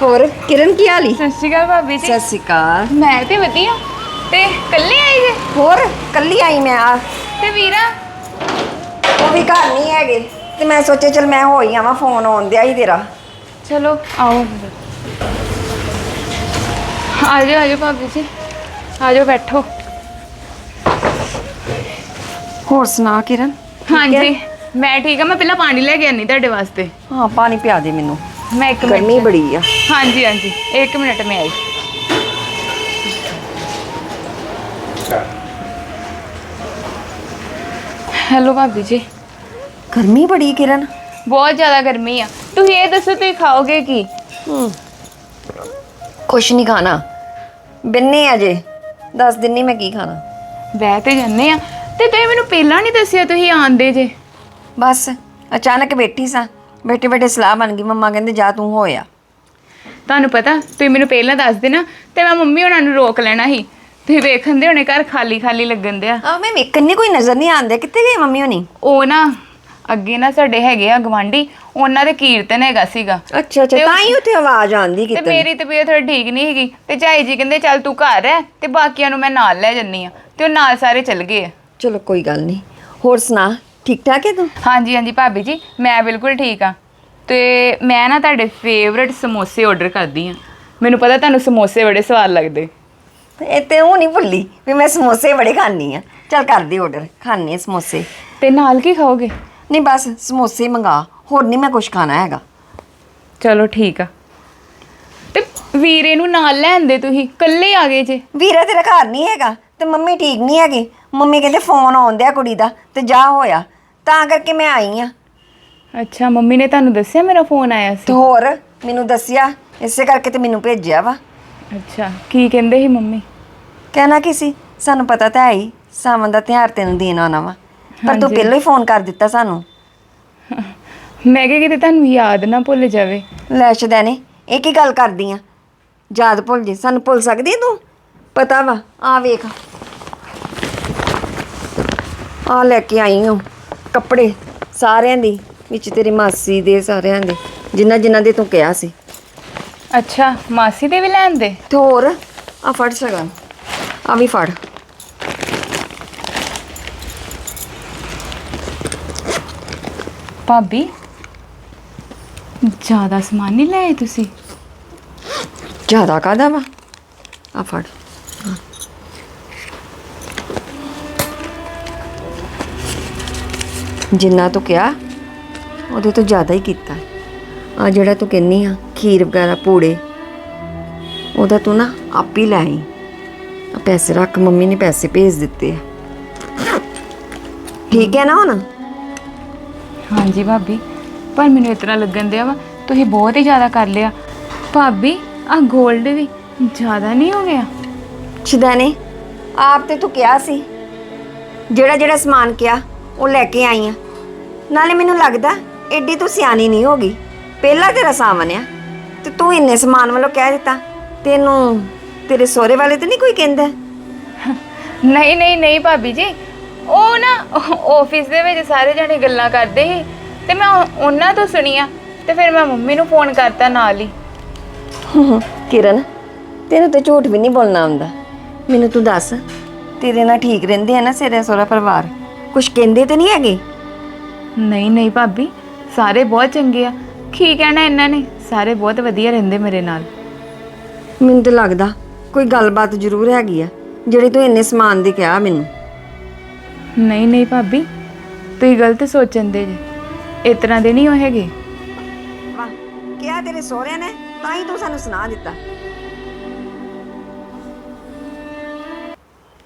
Speaker 5: ਹੋਰ ਕਿਰਨ ਕੀ ਹਾਲੀ
Speaker 4: ਸਤਿ ਸ਼੍ਰੀ ਅਕਾਲ ਭਾਬੀ ਜੀ।
Speaker 5: ਸਤਿ ਸ਼੍ਰੀ ਅਕਾਲ।
Speaker 4: ਮੈਂ ਤੇ ਵਧੀਆ। ਤੇ ਕੱਲੇ ਆਏ ਜੇ?
Speaker 5: ਹੋਰ ਕੱਲੀ ਆਈ ਮੈਂ ਆ।
Speaker 4: ਤੇ ਵੀਰਾ?
Speaker 5: ਉਹ ਵੀ ਘਰ ਨਹੀਂ ਹੈਗੇ। ਤੇ ਮੈਂ ਸੋਚਿਆ ਚਲ ਮੈਂ ਹੋ ਹੀ ਆਵਾਂ ਫੋਨ ਆਉਣ ਦਿਆ ਹੀ ਤੇਰਾ।
Speaker 4: ਚਲੋ ਆਓ। ਆ ਜਾਓ ਆ ਜਾਓ ਭਾਬੀ ਜੀ। ਆ ਜਾਓ ਬੈਠੋ।
Speaker 5: ਹੋਰ ਸੁਣਾ ਕਿਰਨ?
Speaker 4: ਹਾਂਜੀ। ਮੈਂ ਠੀਕ ਆ ਮੈਂ ਪਹਿਲਾਂ ਪਾਣੀ ਲੈ ਕੇ ਆਨੀ ਤੁਹਾਡੇ ਵਾਸਤੇ।
Speaker 5: ਹਾਂ ਪਾਣੀ ਪਿਆ ਦੇ ਮੈਨੂੰ।
Speaker 4: ਮੈਂ ਇੱਕ
Speaker 5: ਗਰਮੀ
Speaker 4: ਮਿੰਟ
Speaker 5: ਬੜੀ ਆ।
Speaker 4: ਹਾਂਜੀ ਹਾਂਜੀ। ਇੱਕ ਮਿੰਟ ਮੈਂ ਆਈ। ਹੈਲੋ ਭਾਬੀ ਜੀ।
Speaker 5: ਗਰਮੀ ਬੜੀ ਕਿਰਨ।
Speaker 4: ਬਹੁਤ ਜ਼ਿਆਦਾ ਗਰਮੀ ਆ। ਤੁਸੀਂ ਇਹ ਦੱਸੋ ਤੁਸੀਂ ਖਾਓਗੇ ਕੀ?
Speaker 5: ਕੁਛ ਨਹੀਂ ਖਾਣਾ। ਬਿੰਨੇ ਅਜੇ ਦੱਸ ਦਿੰਨੀ ਮੈਂ ਕੀ ਖਾਣਾ।
Speaker 4: ਬਹਿ ਤੇ ਜੰਨੇ ਆ। ਤੇ ਤੁਸੀਂ ਮੈਨੂੰ ਪਹਿਲਾਂ ਨਹੀਂ ਦੱਸਿਆ ਤੁਸੀਂ ਆਂਦੇ ਜੇ।
Speaker 5: ਬਸ ਅਚਾਨਕ ਬੈਠੀ ਸਾਂ। ਬੈਠੇ ਬੈਠੇ ਸਲਾਹ ਬਣ ਗਈ ਮੰਮਾ ਕਹਿੰਦੇ ਜਾ ਤੂੰ ਹੋਇਆ
Speaker 4: ਤੁਹਾਨੂੰ ਪਤਾ ਤੁਸੀਂ ਮੈਨੂੰ ਪਹਿਲਾਂ ਦੱਸ ਦੇਣਾ ਤੇ ਮੈਂ ਮੰਮੀ ਉਹਨਾਂ ਨੂੰ ਰੋਕ ਲੈਣਾ ਸੀ। ਤੁਸੀਂ ਵੇਖਣ ਦੇ ਹੋਣੇ ਘਰ ਖਾਲੀ ਖਾਲੀ ਲੱਗਣ ਦਿਆ।
Speaker 5: ਆ ਮੈਂ ਵੇਖਣ ਨਹੀਂ ਕੋਈ ਨਜ਼ਰ ਨਹੀਂ ਆਉਂਦੇ ਕਿੱਥੇ ਗਏ ਮੰਮੀ ਹੋਣੀ?
Speaker 4: ਉਹ ਨਾ ਅੱਗੇ ਨਾ ਸਾਡੇ ਹੈਗੇ ਆ ਗਵਾਂਢੀ ਉਹਨਾਂ ਦੇ ਕੀਰਤਨ ਹੈਗਾ ਸੀਗਾ।
Speaker 5: ਅੱਛਾ ਅੱਛਾ
Speaker 4: ਤੇ
Speaker 5: ਹੀ ਉੱਥੇ ਆਵਾਜ਼ ਆਉਂਦੀ
Speaker 4: ਤੇ
Speaker 5: ਕਿਤੇ
Speaker 4: ਮੇਰੀ ਤਬੀਅਤ ਥੋੜੀ ਠੀਕ ਨਹੀਂ ਹੈਗੀ ਤੇ ਝਾਈ ਜੀ ਕਹਿੰਦੇ ਚੱਲ ਤੂੰ ਘਰ ਰਹਿ ਤੇ ਬਾਕੀਆਂ ਨੂੰ ਮੈਂ ਨਾਲ ਲੈ ਜੰਨੀ ਆ ਤੇ ਉਹ ਨਾਲ ਸਾਰੇ ਚੱਲ ਗਏ ਆ।
Speaker 5: ਚਲੋ ਕੋਈ ਗੱਲ ਨਹੀਂ। ਹੋਰ ਸੁਣਾ ਠੀਕ ਠਾਕ ਹੈ ਤੂੰ?
Speaker 4: ਹਾਂਜੀ ਹਾਂਜੀ ਭਾਬੀ ਜੀ ਮੈਂ ਬਿਲਕੁਲ ਠੀਕ ਆ ਤੇ ਮੈਂ ਨਾ ਤੁਹਾਡੇ ਫੇਵਰਿਟ ਸਮੋਸੇ ਆਰਡਰ ਕਰਦੀ ਆ ਮੈਨੂੰ ਪਤਾ ਤੁਹਾਨੂੰ ਸਮੋਸੇ ਬੜੇ ਸਵਾਦ ਲੱਗਦੇ।
Speaker 5: ਇਹ ਤੇ ਉਹ ਨਹੀਂ ਭੁੱਲੀ ਵੀ ਮੈਂ ਸਮੋਸੇ ਬੜੇ ਖਾਣੀ ਆ ਚੱਲ ਕਰ ਦੇ ਆਰਡਰ ਖਾਣੇ ਸਮੋਸੇ।
Speaker 4: ਤੇ ਨਾਲ ਕੀ ਖਾਓਗੇ?
Speaker 5: ਨਹੀਂ ਬਸ ਸਮੋਸੇ ਮੰਗਾ ਹੋਰ ਨਹੀਂ ਮੈਂ ਕੁਝ ਖਾਣਾ ਹੈਗਾ।
Speaker 4: ਚਲੋ ਠੀਕ ਆ। ਤੇ ਵੀਰੇ ਨੂੰ ਨਾਲ ਲੈਂਦੇ ਤੁਸੀਂ ਇਕੱਲੇ ਆ ਗਏ ਜੇ।
Speaker 5: ਵੀਰਾ ਤੇਰਾ ਘਰ ਨਹੀਂ ਹੈਗਾ ਤੇ ਮੰਮੀ ਠੀਕ ਨਹੀਂ ਹੈਗੀ। ਮੰਮੀ ਕਹਿੰਦੇ ਫੋਨ ਆਉਂਦਿਆ ਕੁੜੀ ਦਾ ਤੇ ਜਾ ਹੋਇਆ। ਤਾਂ ਕਰਕੇ ਮੈਂ ਆਈ ਆ।
Speaker 4: ਅੱਛਾ ਮੰਮੀ ਨੇ ਤੁਹਾਨੂੰ ਦੱਸਿਆ ਮੇਰਾ ਫੋਨ ਆਇਆ
Speaker 5: ਤੇ
Speaker 4: ਸੀ
Speaker 5: ਹੋਰ ਮੈਨੂੰ ਦੱਸਿਆ ਇਸੇ ਕਰਕੇ ਤੇ ਮੈਨੂੰ ਭੇਜਿਆ ਵਾ।
Speaker 4: ਅੱਛਾ ਕੀ ਕਹਿੰਦੇ ਸੀ ਮੰਮੀ?
Speaker 5: ਕਹਿਣਾ ਕੀ ਸੀ? ਸਾਨੂੰ ਪਤਾ ਤਾਂ ਹੈ ਹੀ ਸਾਵਨ ਦਾ ਤਿਉਹਾਰ ਤੈਨੂੰ ਦੇਣ ਆਉਣਾ ਵਾ। ਪਰ ਤੂੰ ਪਹਿਲਾਂ ਹੀ ਫੋਨ ਕਰ ਦਿੱਤਾ ਸਾਨੂੰ।
Speaker 4: ਮੈਂ ਕਿਹਾ ਕਿਤੇ ਤੁਹਾਨੂੰ ਯਾਦ ਨਾ ਭੁੱਲ ਜਾਵੇ।
Speaker 5: ਲੈ ਸ਼ਦੈਨੇ ਇਹ ਕੀ ਗੱਲ ਕਰਦੀ ਆ? ਯਾਦ ਭੁੱਲ ਜੇ ਸਾਨੂੰ ਭੁੱਲ ਸਕਦੀ ਤੂੰ? ਪਤਾ ਵਾ ਆ ਵੇਖ। ਆ ਲੈ ਕੇ ਆਈ ਹਾਂ ਕੱਪੜੇ ਸਾਰਿਆਂ ਦੀ ਵਿੱਚ ਤੇਰੀ ਮਾਸੀ ਦੇ ਸਾਰਿਆਂ ਦੇ ਜਿੰਨਾ ਜਿੰਨਾ ਦੇ ਤੂੰ ਕਿਹਾ ਸੀ।
Speaker 4: ਅੱਛਾ ਮਾਸੀ ਦੇ ਵੀ ਲੈਣ ਦੇ?
Speaker 5: ਤੇ ਹੋਰ ਆ ਫੜ ਸਗਨ ਆ ਵੀ ਫੜ।
Speaker 4: ਭਾਬੀ ਜ਼ਿਆਦਾ ਸਮਾਨ ਨਹੀਂ ਲਏ ਤੁਸੀਂ?
Speaker 5: ਜ਼ਿਆਦਾ ਕਾਦਾ ਵਾ? ਆ ਫੜ। ਜਿੰਨਾ ਤੂੰ ਕਿਹਾ ਉਹਦੇ ਤੋਂ ਜ਼ਿਆਦਾ ਹੀ ਕੀਤਾ। ਆ ਜਿਹੜਾ ਤੂੰ ਕਹਿੰਨੀ ਆ ਖੀਰ ਵਗੈਰਾ ਪੂੜੇ ਉਹਦਾ ਤੂੰ ਨਾ ਆਪ ਹੀ ਲੈ ਆਈ। ਆ ਪੈਸੇ ਰੱਖ ਮੰਮੀ ਨੇ ਪੈਸੇ ਭੇਜ ਦਿੱਤੇ ਆ। ਠੀਕ ਹੈ ਨਾ ਹੁਣ?
Speaker 4: ਹਾਂਜੀ ਭਾਬੀ ਪਰ ਮੈਨੂੰ ਇਤਨਾ ਲੱਗਣ ਦਿਆ ਵਾ ਤੁਸੀਂ ਬਹੁਤ ਹੀ ਜ਼ਿਆਦਾ ਕਰ ਲਿਆ। ਭਾਬੀ ਆ 골ਡ ਵੀ ਜ਼ਿਆਦਾ ਨਹੀਂ ਹੋ ਗਿਆ।
Speaker 5: ਸ਼ਿਦਾਨੇ ਆਪ ਤੇ ਤੂੰ ਕਿਹਾ ਸੀ ਜਿਹੜਾ ਜਿਹੜਾ ਸਮਾਨ ਕਿਹਾ ਉਹ ਲੈ ਕੇ ਆਈ ਆ। ਨਾਲੇ ਮੈਨੂੰ ਲੱਗਦਾ ਐਡੀ ਤੂੰ ਸਿਆਣੀ ਨਹੀਂ ਹੋਗੀ ਪਹਿਲਾਂ ਤੇਰਾ ਸਾਹਮਣੇ ਆ ਤੇ ਤੂੰ ਇੰਨੇ ਸਮਾਨ ਵੱਲੋਂ ਕਹਿ ਦਿੱਤਾ। ਤੈਨੂੰ ਤੇਰੇ ਸਹੁਰੇ ਵਾਲੇ ਤੇ ਨਹੀਂ ਕੋਈ ਕਹਿੰਦਾ?
Speaker 4: ਨਹੀਂ ਨਹੀਂ ਨਹੀਂ ਭਾਬੀ ਜੀ। ਉਹ ਨਾ ਆਫਿਸ ਦੇ ਵਿੱਚ ਸਾਰੇ ਜਣੇ ਗੱਲਾਂ ਕਰਦੇ ਸੀ। ਤੇ ਮੈਂ ਉਹ- ਉਹਨਾਂ ਤੋਂ ਸੁਣੀਆਂ ਤੇ ਫਿਰ ਮੈਂ ਮੰਮੀ ਨੂੰ ਫੋਨ ਕਰਤਾ ਨਾਲ ਹੀ।
Speaker 5: ਕਿਰਨ ਤੈਨੂੰ ਤੇ ਝੂਠ ਵੀ ਨਹੀਂ ਬੋਲਣਾ ਆਉਂਦਾ। ਮੈਨੂੰ ਤੂੰ ਦੱਸ ਤੇਰੇ ਨਾਲ ਠੀਕ ਰਹਿੰਦੇ ਆ ਨਾ ਸੇਰਾ ਸਹੁਰਾ ਪਰਿਵਾਰ? ਕੁਝ ਕਹਿੰਦੇ ਤੇ ਨਹੀਂ ਹੈਗੇ?
Speaker 4: ਨਹੀਂ ਨਹੀਂ ਭਾਬੀ ਸਾਰੇ ਬਹੁਤ ਚੰਗੇ ਆ। ਕੀ ਕਹਿਣਾ ਇਹਨਾਂ ਨੇ? ਸਾਰੇ ਬਹੁਤ ਵਧੀਆ ਰਹਿੰਦੇ ਮੇਰੇ ਨਾਲ।
Speaker 5: ਮੈਨੂੰ ਤਾਂ ਲੱਗਦਾ ਕੋਈ ਗੱਲਬਾਤ ਜ਼ਰੂਰ ਹੈਗੀ ਆ ਜਿਹੜੀ ਤੂੰ ਇੰਨੇ ਸਮਾਨ ਦੀ ਕਿਹਾ ਮੈਨੂੰ।
Speaker 4: ਨਹੀਂ ਨਹੀਂ ਭਾਬੀ ਤੁਸੀਂ ਗਲਤ ਸੋਚਣ ਦੇ ਜੀ। ਇਸ ਤਰ੍ਹਾਂ ਦੇ ਨਹੀਂ ਉਹ ਹੈਗੇ।
Speaker 5: ਵਾਹ ਕਿਹਾ ਤੇਰੇ ਸਹੁਰਿਆਂ ਨੇ ਤਾਂ ਹੀ ਤੂੰ ਸਾਨੂੰ ਸੁਣਾ ਦਿੱਤਾ।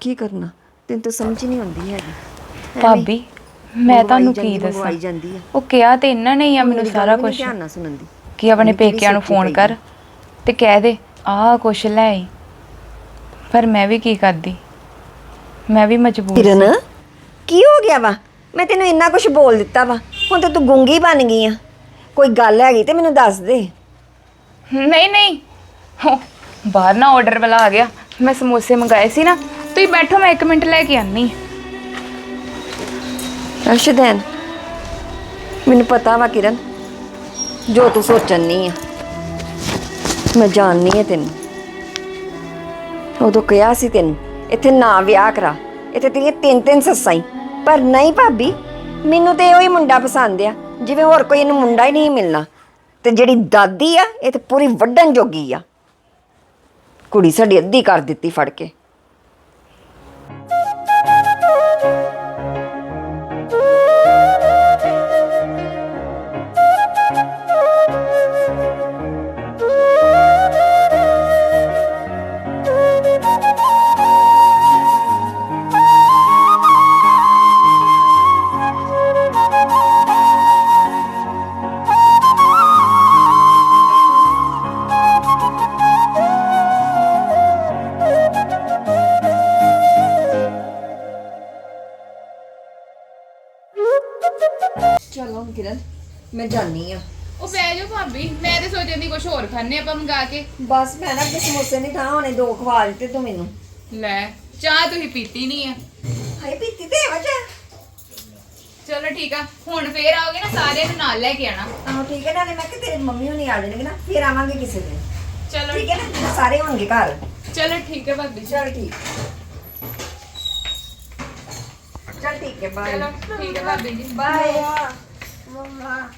Speaker 5: ਕੀ ਕਰਨਾ? ਤੈਨੂੰ ਤਾਂ ਸਮਝ ਹੀ ਨਹੀਂ ਆਉਂਦੀ ਹੈਗੀ।
Speaker 4: ਭਾਬੀ ਮੈਂ ਤੁਹਾਨੂੰ ਕੀ ਦੱਸਾਂ?
Speaker 5: ਮੰਗਵਾਈ ਜਾਂਦੀ ਆ।
Speaker 4: ਉਹ ਕਿਹਾ ਤੇ ਇਹਨਾਂ ਨੇ ਹੀ ਆ ਮੈਨੂੰ
Speaker 5: ਮੇਰੀ ਗੱਲ
Speaker 4: ਸਾਰਾ
Speaker 5: ਵੀ ਨੀ
Speaker 4: ਕੁਝ
Speaker 5: ਧਿਆਨ ਨਾਲ ਸੁਣਨ ਦੀ।
Speaker 4: ਕਿ ਆਪਣੇ ਪੇਕਿਆਂ ਨੂੰ
Speaker 5: ਸੋਚੀ
Speaker 4: ਫੋਨ
Speaker 5: ਪਈ
Speaker 4: ਕਰ ਤੇ ਕਹਿ ਦੇ ਆਹ ਕੁਛ ਲੈ ਆਈ। ਪਰ ਮੈਂ ਵੀ ਕੀ ਕਰਦੀ? ਮੈਂ ਵੀ ਮਜਬੂਰ
Speaker 5: ਕਿਰਨ ਕੀ ਹੋ ਗਿਆ ਵਾ? ਮੈਂ ਤੈਨੂੰ ਇੰਨਾ ਕੁਝ ਬੋਲ ਦਿੱਤਾ ਵਾ। ਹੁਣ ਤਾਂ ਤੂੰ ਗੁੰਗੀ ਬਣ ਗਈ ਆ। ਕੋਈ ਗੱਲ ਹੈਗੀ ਤੇ ਮੈਨੂੰ ਦੱਸ ਦੇ।
Speaker 4: ਨਹੀਂ ਨਹੀਂ। ਹੋ, ਬਾਹਰ ਨਾ ਆਰਡਰ ਵਾਲਾ ਆ ਗਿਆ। ਮੈਂ ਸਮੋਸੇ ਮੰਗਾਏ ਸੀ ਨਾ। ਤੁਸੀਂ ਬੈਠੋ ਮੈਂ 1 ਮਿੰਟ ਲੈ ਕੇ ਆਨੀ
Speaker 5: ਅਰਸ਼ਦੈਨ ਮੈਨੂੰ ਪਤਾ ਵਾ ਕਿਰਨ, ਜੋ ਤੂੰ ਸੋਚਣ ਨਹੀਂ ਆ। ਮੈਂ ਜਾਣਨੀ ਆ ਤੈਨੂੰ। ਉਦੋਂ ਕਿਹਾ ਸੀ ਤੈਨੂੰ, ਇੱਥੇ ਨਾ ਵਿਆਹ ਕਰਾ, ਇੱਥੇ ਤੇਰੀਆਂ ਤਿੰਨ ਤਿੰਨ ਸੱਸਾਂ ਈ। ਪਰ ਨਹੀਂ ਭਾਬੀ, ਮੈਨੂੰ ਤੇ ਉਹੀ ਮੁੰਡਾ ਪਸੰਦ ਆ, ਜਿਵੇਂ ਹੋਰ ਕੋਈ ਇਹਨੂੰ ਮੁੰਡਾ ਹੀ ਨਹੀਂ ਮਿਲਣਾ। ਤੇ ਜਿਹੜੀ ਦਾਦੀ ਆ, ਇਹ ਤੇ ਪੂਰੀ ਵੱਡਣ ਜੋਗੀ ਆ। ਕੁੜੀ ਸਾਡੀ ਅੱਧੀ ਕਰ ਦਿੱਤੀ ਫੜ ਕੇ। ਚਲੋ ਕਿਰਨ ਮੈਂ ਜਾਣੀ ਆ।
Speaker 4: ਉਹ ਪੈ ਜਾਓ ਭਾਬੀ ਮੈਂ ਤੇ ਸੋਚਣ ਦੀ ਕੁਝ ਹੋਰ ਖਾਣੇ ਆਪਾਂ ਮੰਗਾ ਕੇ।
Speaker 5: ਬਸ ਮੈਂ ਨਾ ਆਪਣੇ ਸਮੋਸੇ ਨਹੀਂ ਖਾ ਹੋਣੇ ਦੋ ਖਵਾ ਦਿੱਤੇ ਤੂੰ ਮੈਨੂੰ।
Speaker 4: ਲੈ ਚਾਹ ਤੁਸੀਂ ਪੀਤੀ ਨਹੀਂ ਆ।
Speaker 5: ਹਾਏ ਪੀਤੀ ਤੇ ਵਜਾ।
Speaker 4: ਚਲੋ ਠੀਕ ਆ ਹੁਣ ਫੇਰ ਆਓਗੇ ਨਾ ਸਾਰਿਆਂ ਨੂੰ ਨਾਲ ਲੈ ਕੇ ਆਣਾ
Speaker 5: ਆਹੋ ਠੀਕ ਹੈ ਨਾਲੇ ਮੈਂ ਕਿ ਤੇਰੀ ਮੰਮੀ ਹੁਣੀ ਆ ਜਾਣਗੇ ਨਾ ਫਿਰ ਆਵਾਂਗੇ ਕਿਸੇ ਦਿਨ।
Speaker 4: ਚਲੋ
Speaker 5: ਠੀਕ ਹੈ ਨਾ ਸਾਰੇ ਹੋਣਗੇ ਘਰ।
Speaker 4: ਚਲੋ ਠੀਕ ਹੈ ਭਾਬੀ।
Speaker 5: ਚਲ ਠੀਕ। ਚਲ ਠੀਕ ਹੈ ਬਾਏ
Speaker 4: ਚਲੋ ਠੀਕ ਹੈ ਭਾਬੀ ਜੀ।
Speaker 5: ਬਾਏ 妈妈